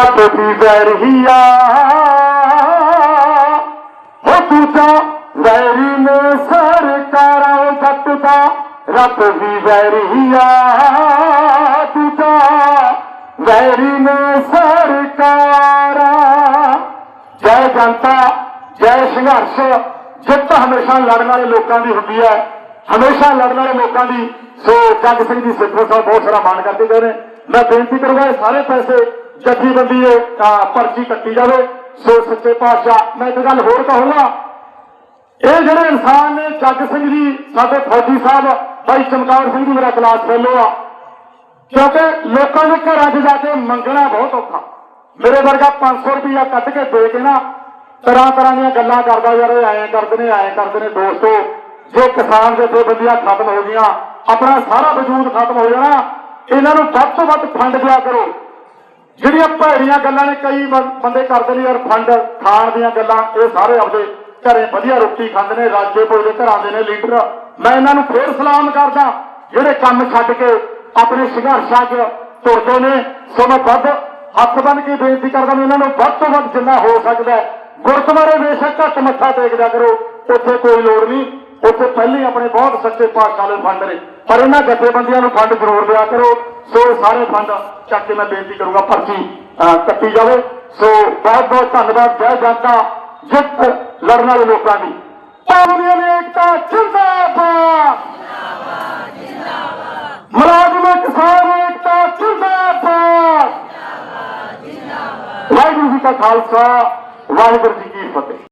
ਰੱਬ ਦੀ ਹੋ ਦੂਜਾ ਵੈਰੀ ਨੇ ਸਰਕਾਰਾਂ ਜੱਟ ਦਾ, ਰੱਬ ਦੀ ਵੈਰੀਆ। ਦੂਜਾ ਵੈਰੀ ਨੇ ਸਰਕਾਰਾਂ। ਜੈ ਜਨਤਾ, ਜੈ ਸੰਘਰਸ਼। ਜਿੱਤ ਹਮੇਸ਼ਾ ਲੜਨ ਵਾਲੇ ਲੋਕਾਂ ਦੀ ਹੁੰਦੀ ਹੈ। ਹਮੇਸ਼ਾ ਲੜਨ ਵਾਲੇ ਲੋਕਾਂ ਦੀ ਸੋ ਜੱਗ ਸਿੰਘ ਜੀ ਸਿੱਖੋ ਸਾਹਿਬ ਬਹੁਤ ਸਾਰਾ ਮਾਣ ਕਰਦੇ ਗਏ ਨੇ। ਮੈਂ ਬੇਨਤੀ ਕਰੂੰਗਾ ਇਹ ਸਾਰੇ ਪੈਸੇ ਜੱਥੇਬੰਦੀ ਦੇ ਪਰਚੀ ਕੱਟੀ ਜਾਵੇ, ਸੋ ਸੱਚੇ ਪਾਤਸ਼ਾਹ, ਮੈਂ ਇੱਕ ਗੱਲ ਹੋਰ ਕਹੂੰਗਾ। ਇਹ ਜਿਹੜੇ ਇਨਸਾਨ ਨੇ, ਜੱਗ ਸਿੰਘ ਜੀ, ਸਾਡੇ ਫੌਜੀ ਸਾਹਿਬ ਭਾਈ ਚਮਕੌਰ ਸਿੰਘ ਜੀ ਮੇਰਾ ਕਲਾਸ ਫੈਲੋ ਆ, ਕਿਉਂਕਿ ਲੋਕਾਂ ਦੇ ਘਰਾਂ 'ਚ ਜਾ ਕੇ ਮੰਗਣਾ ਬਹੁਤ ਔਖਾ। ਮੇਰੇ ਵਰਗਾ 500 ਰੁਪਇਆ ਕੱਢ ਕੇ ਦੇ ਕੇ ਨਾ, ਤਰ੍ਹਾਂ ਤਰ੍ਹਾਂ ਦੀਆਂ ਗੱਲਾਂ ਕਰਦਾ ਯਾਰ, ਇਹ ਐਂ ਕਰਦੇ ਨੇ, ਐਂ ਕਰਦੇ ਨੇ, ਦੋਸਤੋ, ਜੇ ਕਿਸਾਨ ਦੇ ਦੋ ਬੰਦੀਆਂ ਖਤਮ ਹੋ ਗਈਆਂ, ਆਪਣਾ ਸਾਰਾ ਵਜੂਦ ਖਤਮ ਹੋ ਜਾਣਾ, ਇਹਨਾਂ ਨੂੰ ਵੱਧ ਤੋਂ ਵੱਧ ਫੰਡ ਦਿਆ ਕਰੋ। ਜਿਹੜੀਆਂ ਭੈੜੀਆਂ ਗੱਲਾਂ ਨੇ ਕਈ ਬੰਦੇ ਕਰਦੇ ਨੇ ਯਾਰ ਫੰਡ ਖਾਣ ਦੀਆਂ ਗੱਲਾਂ, ਇਹ ਸਾਰੇ ਆਪਦੇ ਘਰੇ ਵਧੀਆ ਰੋਟੀ ਖਾਂਦੇ ਨੇ, ਰਾਜੇ ਕੋਲ ਦੇ ਘਰਾਂ ਦੇ ਨੇ ਲੀਡਰ। ਮੈਂ ਇਹਨਾਂ ਨੂੰ ਫੇਰ ਸਲਾਮ ਕਰਦਾ, ਜਿਹੜੇ ਕੰਮ ਛੱਡ ਕੇ ਆਪਣੇ ਸੰਘਰਸ਼ਾਂ 'ਚ ਤੁਰਦੇ ਨੇ ਸੋ ਵੱਧ ਹੱਥ ਬੰਨ ਕੇ ਬੇਨਤੀ ਕਰਦਾ ਵੀ ਇਹਨਾਂ ਨੂੰ ਵੱਧ ਤੋਂ ਵੱਧ ਜਿੰਨਾ ਹੋ ਸਕਦਾ ਗੁਰਦੁਆਰੇ ਬੇਸ਼ੱਕ ਘੱਟ ਮੱਥਾ ਟੇਕਦਾ ਕਰੋ, ਉੱਥੇ ਕੋਈ ਲੋੜ ਨਹੀਂ। ਉੱਥੇ ਪਹਿਲੇ ਆਪਣੇ ਬਹੁਤ ਸੱਚੇ ਪਾਤਸ਼ਾਹ ਦੇ ਫੰਡ ਨੇ, ਪਰ ਇਹਨਾਂ ਜਥੇਬੰਦੀਆਂ ਨੂੰ ਫੰਡ ਜ਼ਰੂਰ ਦਿਆ ਕਰੋ। ਸੋ ਇਹ ਸਾਰੇ ਫੰਡ ਚੱਕ ਕੇ ਮੈਂ ਬੇਨਤੀ ਕਰੂੰਗਾ ਪਰਚੀ ਕੱਟੀ ਜਾਵੇ। ਸੋ ਬਹੁਤ ਬਹੁਤ ਧੰਨਵਾਦ। ਜੈ ਜਨਤਾ, ਜਿੱਤ ਲੜਨ ਵਾਲੇ ਲੋਕਾਂ ਦੀ। ਪਾਵਨੀਆਂ ਦੀ ਏਕਤਾ, ਜਿੰਦਾਬਾਦ। ਮੁਲਾਜ਼ਮ ਕਿਸਾਨ ਏਕਤਾ, ਜਿੰਦਾਬਾਦ। ਵਾਹਿਗੁਰੂ ਜੀ ਕਾ ਖਾਲਸਾ, ਵਾਹਿਗੁਰੂ ਜੀ ਕੀ ਫਤਿਹ।